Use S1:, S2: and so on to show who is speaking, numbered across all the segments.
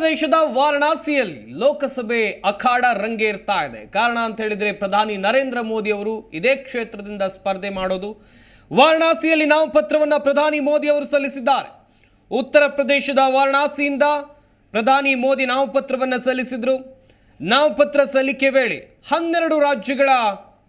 S1: ಪ್ರದೇಶದ ವಾರಣಾಸಿಯಲ್ಲಿ ಲೋಕಸಭೆ ಅಖಾಡ ರಂಗೇರ್ತಾ ಇದೆ. ಕಾರಣ ಅಂತ ಹೇಳಿದ್ರೆ ಪ್ರಧಾನಿ ನರೇಂದ್ರ ಮೋದಿ ಅವರು ಇದೇ ಕ್ಷೇತ್ರದಿಂದ ಸ್ಪರ್ಧೆ ಮಾಡೋದು. ವಾರಣಾಸಿಯಲ್ಲಿ ನಾಮಪತ್ರವನ್ನ ಪ್ರಧಾನಿ ಮೋದಿ ಅವರು ಸಲ್ಲಿಸಿದ್ದಾರೆ. ಉತ್ತರ ಪ್ರದೇಶದ ವಾರಣಾಸಿಯಿಂದ ಪ್ರಧಾನಿ ಮೋದಿ ನಾಮಪತ್ರವನ್ನ ಸಲ್ಲಿಸಿದ್ರು. ನಾಮಪತ್ರ ಸಲ್ಲಿಕೆ ವೇಳೆ ಹನ್ನೆರಡು ರಾಜ್ಯಗಳ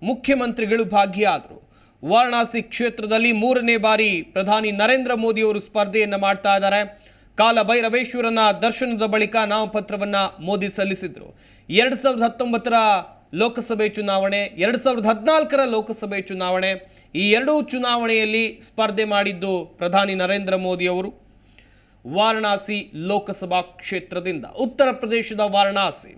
S1: ಮುಖ್ಯಮಂತ್ರಿಗಳು ಭಾಗಿಯಾದರು. ವಾರಣಾಸಿ ಕ್ಷೇತ್ರದಲ್ಲಿ ಮೂರನೇ ಬಾರಿ ಪ್ರಧಾನಿ ನರೇಂದ್ರ ಮೋದಿ ಅವರು ಸ್ಪರ್ಧೆಯನ್ನು ಮಾಡ್ತಾ ಇದ್ದಾರೆ. ಕಾಲ ಭೈರವೇಶ್ವರನ ದರ್ಶನದ ಬಳಿಕ ನಾಮಪತ್ರವನ್ನ ಮೋದಿ ಸಲ್ಲಿಸಿದ್ರು. ಎರಡು ಸಾವಿರದ ಹತ್ತೊಂಬತ್ತರ ಲೋಕಸಭೆ ಚುನಾವಣೆ, ಎರಡ್ ಸಾವಿರದ ಹದಿನಾಲ್ಕರ ಲೋಕಸಭೆ ಚುನಾವಣೆ, ಈ ಎರಡೂ ಚುನಾವಣೆಯಲ್ಲಿ ಸ್ಪರ್ಧೆ ಮಾಡಿದ್ದು ಪ್ರಧಾನಿ ನರೇಂದ್ರ ಮೋದಿ ಅವರು. ವಾರಣಾಸಿ ಲೋಕಸಭಾ ಕ್ಷೇತ್ರದಿಂದ ಉತ್ತರ ಪ್ರದೇಶದ ವಾರಣಾಸಿ.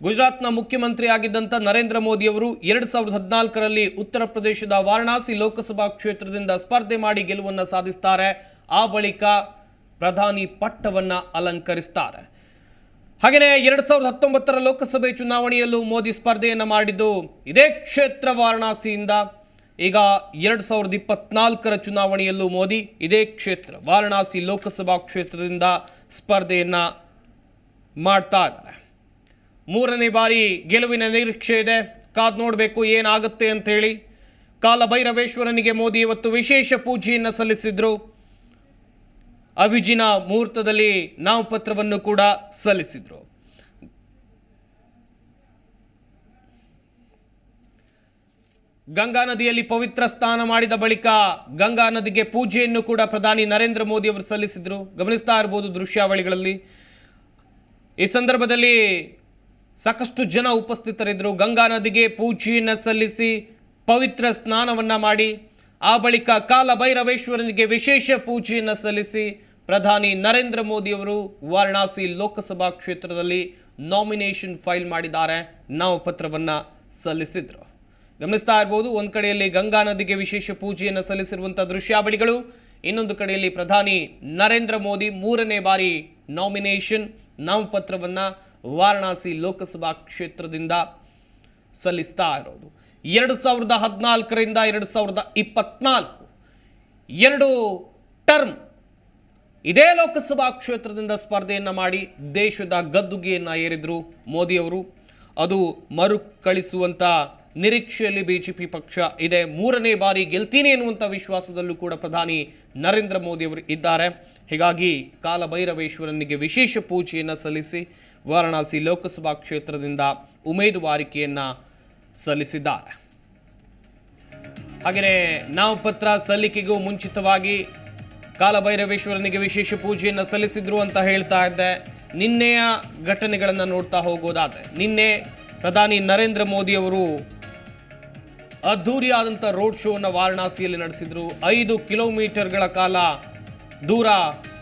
S1: ಗುಜರಾತ್ನ ಮುಖ್ಯಮಂತ್ರಿ ಆಗಿದ್ದಂಥ ನರೇಂದ್ರ ಮೋದಿ ಅವರು ಎರಡು ಸಾವಿರದ ಹದಿನಾಲ್ಕರಲ್ಲಿ ಉತ್ತರ ಪ್ರದೇಶದ ವಾರಣಾಸಿ ಲೋಕಸಭಾ ಕ್ಷೇತ್ರದಿಂದ ಸ್ಪರ್ಧೆ ಮಾಡಿ ಗೆಲುವನ್ನು ಸಾಧಿಸ್ತಾರೆ. ಆ ಬಳಿಕ ಪ್ರಧಾನಿ ಪಟ್ಟವನ್ನ ಅಲಂಕರಿಸ್ತಾರೆ. ಹಾಗೆಯೇ ಎರಡು ಸಾವಿರದ ಹತ್ತೊಂಬತ್ತರ ಲೋಕಸಭೆ ಚುನಾವಣೆಯಲ್ಲೂ ಮೋದಿ ಸ್ಪರ್ಧೆಯನ್ನು ಮಾಡಿದ್ದು ಇದೇ ಕ್ಷೇತ್ರ ವಾರಣಾಸಿಯಿಂದ. ಈಗ ಎರಡು ಸಾವಿರದ ಇಪ್ಪತ್ನಾಲ್ಕರ ಚುನಾವಣೆಯಲ್ಲೂ ಮೋದಿ ಇದೇ ಕ್ಷೇತ್ರ ವಾರಣಾಸಿ ಲೋಕಸಭಾ ಕ್ಷೇತ್ರದಿಂದ ಸ್ಪರ್ಧೆಯನ್ನ ಮಾಡ್ತಾ ಇದ್ದಾರೆ. ಮೂರನೇ ಬಾರಿ ಗೆಲುವಿನ ನಿರೀಕ್ಷೆ ಇದೆ. ಕಾದ್ ನೋಡಬೇಕು ಏನಾಗುತ್ತೆ ಅಂತೇಳಿ ಕಾಲಭೈರವೇಶ್ವರನಿಗೆ ಮೋದಿ ಇವತ್ತು ವಿಶೇಷ ಪೂಜೆಯನ್ನು ಸಲ್ಲಿಸಿದ್ರು. ಅಭಿಜಿನ ಮುಹೂರ್ತದಲ್ಲಿ ನಾಮಪತ್ರವನ್ನು ಕೂಡ ಸಲ್ಲಿಸಿದರು. ಗಂಗಾ ನದಿಯಲ್ಲಿ ಪವಿತ್ರ ಸ್ನಾನ ಮಾಡಿದ ಬಳಿಕ ಗಂಗಾ ನದಿಗೆ ಪೂಜೆಯನ್ನು ಕೂಡ ಪ್ರಧಾನಿ ನರೇಂದ್ರ ಮೋದಿ ಅವರು ಸಲ್ಲಿಸಿದರು. ಗಮನಿಸ್ತಾ ಇರಬಹುದು ದೃಶ್ಯಾವಳಿಗಳಲ್ಲಿ. ಈ ಸಂದರ್ಭದಲ್ಲಿ ಸಾಕಷ್ಟು ಜನ ಉಪಸ್ಥಿತರಿದ್ದರು. ಗಂಗಾ ನದಿಗೆ ಪೂಜೆಯನ್ನು ಸಲ್ಲಿಸಿ ಪವಿತ್ರ ಸ್ನಾನವನ್ನು ಮಾಡಿ, ಆ ಬಳಿಕ ಕಾಲ ಭೈರವೇಶ್ವರನಿಗೆ ವಿಶೇಷ ಪೂಜೆಯನ್ನು ಸಲ್ಲಿಸಿ ಪ್ರಧಾನಿ ನರೇಂದ್ರ ಮೋದಿ ಅವರು ವಾರಣಾಸಿ ಲೋಕಸಭಾ ಕ್ಷೇತ್ರದಲ್ಲಿ ನಾಮಿನೇಷನ್ ಫೈಲ್ ಮಾಡಿದ್ದಾರೆ. ನಾಮಪತ್ರವನ್ನು ಸಲ್ಲಿಸಿದ್ರು. ಗಮನಿಸ್ತಾ ಇರ್ಬೋದು, ಒಂದು ಕಡೆಯಲ್ಲಿ ಗಂಗಾ ನದಿಗೆ ವಿಶೇಷ ಪೂಜೆಯನ್ನು ಸಲ್ಲಿಸಿರುವಂಥ ದೃಶ್ಯಾವಳಿಗಳು, ಇನ್ನೊಂದು ಕಡೆಯಲ್ಲಿ ಪ್ರಧಾನಿ ನರೇಂದ್ರ ಮೋದಿ ಮೂರನೇ ಬಾರಿ ನಾಮಿನೇಷನ್ ನಾಮಪತ್ರವನ್ನು ವಾರಣಾಸಿ ಲೋಕಸಭಾ ಕ್ಷೇತ್ರದಿಂದ ಸಲ್ಲಿಸ್ತಾ ಇರೋದು. ಎರಡು ಸಾವಿರದ ಹದಿನಾಲ್ಕರಿಂದ ಎರಡು ಸಾವಿರದ ಇಪ್ಪತ್ನಾಲ್ಕು ಎರಡು ಟರ್ಮ್ ಇದೇ ಲೋಕಸಭಾ ಕ್ಷೇತ್ರದಿಂದ ಸ್ಪರ್ಧೆಯನ್ನು ಮಾಡಿ ದೇಶದ ಗದ್ದುಗೆಯನ್ನು ಏರಿದರು ಮೋದಿಯವರು ಅದು ಮರುಕಳಿಸುವಂಥ ನಿರೀಕ್ಷೆಯಲ್ಲಿ ಬಿಜೆಪಿ ಪಕ್ಷ ಇದೆ. ಮೂರನೇ ಬಾರಿ ಗೆಲ್ತೀನಿ ಎನ್ನುವಂಥ ವಿಶ್ವಾಸದಲ್ಲೂ ಕೂಡ ಪ್ರಧಾನಿ ನರೇಂದ್ರ ಮೋದಿಯವರು ಇದ್ದಾರೆ. ಹೀಗಾಗಿ ಕಾಲಭೈರವೇಶ್ವರನಿಗೆ ವಿಶೇಷ ಪೂಜೆಯನ್ನು ಸಲ್ಲಿಸಿ ವಾರಣಾಸಿ ಲೋಕಸಭಾ ಕ್ಷೇತ್ರದಿಂದ ಉಮೇದುವಾರಿಕೆಯನ್ನು ಸಲ್ಲಿಸಿದ್ದಾರೆ. ಹಾಗೆಯೇ ನಾಮಪತ್ರ ಸಲ್ಲಿಕೆಗೂ ಮುಂಚಿತವಾಗಿ ಕಾಲಭೈರವೇಶ್ವರನಿಗೆ ವಿಶೇಷ ಪೂಜೆಯನ್ನು ಸಲ್ಲಿಸಿದ್ರು ಅಂತ ಹೇಳ್ತಾ ಇದ್ದೆ. ನಿನ್ನೆಯ ಘಟನೆಗಳನ್ನು ನೋಡ್ತಾ ಹೋಗೋದಾದ್ರೆ, ನಿನ್ನೆ ಪ್ರಧಾನಿ ನರೇಂದ್ರ ಮೋದಿ ಅವರು ಅದ್ಧೂರಿಯಾದಂಥ ರೋಡ್ ಶೋವನ್ನು ವಾರಣಾಸಿಯಲ್ಲಿ ನಡೆಸಿದ್ರು. ಐದು ಕಿಲೋಮೀಟರ್ಗಳ ಕಾಲ ದೂರ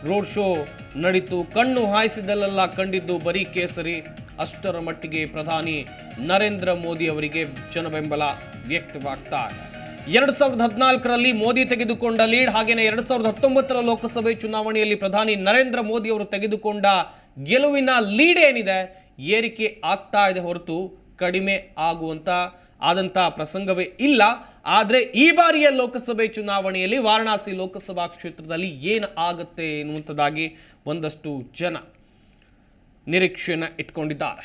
S1: ರೋಡ್ ಶೋ ನಡೀತು. ಕಣ್ಣು ಹಾಯಿಸಿದಲ್ಲೆಲ್ಲ ಕಂಡಿದ್ದು ಬರೀ ಕೇಸರಿ. ಅಷ್ಟರ ಮಟ್ಟಿಗೆ ಪ್ರಧಾನಿ ನರೇಂದ್ರ ಮೋದಿ ಅವರಿಗೆ ಜನಬೆಂಬಲ ವ್ಯಕ್ತವಾಗ್ತಾ ಇದೆ. ಎರಡು ಸಾವಿರದ ಹದಿನಾಲ್ಕರಲ್ಲಿ ಮೋದಿ ತೆಗೆದುಕೊಂಡ ಲೀಡ್ ಹಾಗೆಯೇ ಎರಡು ಸಾವಿರದ ಹತ್ತೊಂಬತ್ತರ ಲೋಕಸಭೆ ಚುನಾವಣೆಯಲ್ಲಿ ಪ್ರಧಾನಿ ನರೇಂದ್ರ ಮೋದಿ ಅವರು ತೆಗೆದುಕೊಂಡ ಗೆಲುವಿನ ಲೀಡ್ ಏನಿದೆ, ಏರಿಕೆ ಆಗ್ತಾ ಇದೆ ಹೊರತು ಕಡಿಮೆ ಆಗುವಂತ ಆದಂಥ ಪ್ರಸಂಗವೇ ಇಲ್ಲ. ಆದರೆ ಈ ಬಾರಿಯ ಲೋಕಸಭೆ ಚುನಾವಣೆಯಲ್ಲಿ ವಾರಣಾಸಿ ಲೋಕಸಭಾ ಕ್ಷೇತ್ರದಲ್ಲಿ ಏನು ಆಗುತ್ತೆ ಎನ್ನುವಂಥದ್ದಾಗಿ ಒಂದಷ್ಟು ಜನ ನಿರೀಕ್ಷೆಯನ್ನು ಇಟ್ಕೊಂಡಿದ್ದಾರೆ.